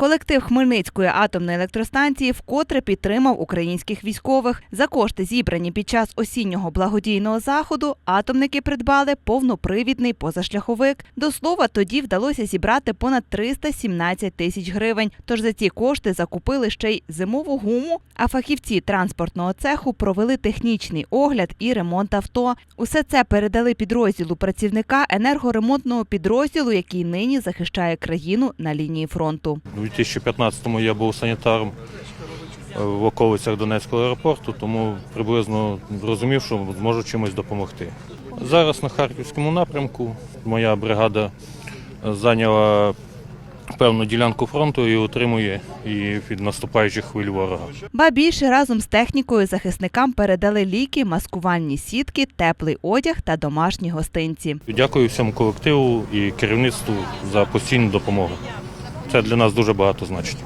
Колектив Хмельницької атомної електростанції вкотре підтримав українських військових. За кошти, зібрані під час осіннього благодійного заходу, атомники придбали повнопривідний позашляховик. До слова, тоді вдалося зібрати понад 317 тисяч гривень. Тож за ці кошти закупили ще й зимову гуму. А фахівці транспортного цеху провели технічний огляд і ремонт авто. Усе це передали підрозділу працівника енергоремонтного підрозділу, який нині захищає країну на лінії фронту. У 2015-му я був санітаром е, в околицях Донецького аеропорту, тому приблизно розумів, що зможу чимось допомогти. Зараз на Харківському напрямку моя бригада е, зайняла певну ділянку фронту і утримує її від наступаючих хвиль ворога. Ба більше разом з технікою захисникам передали ліки, маскувальні сітки, теплий одяг та домашні гостинці. Дякую всьому колективу і керівництву за постійну допомогу. Це для нас дуже багато значить.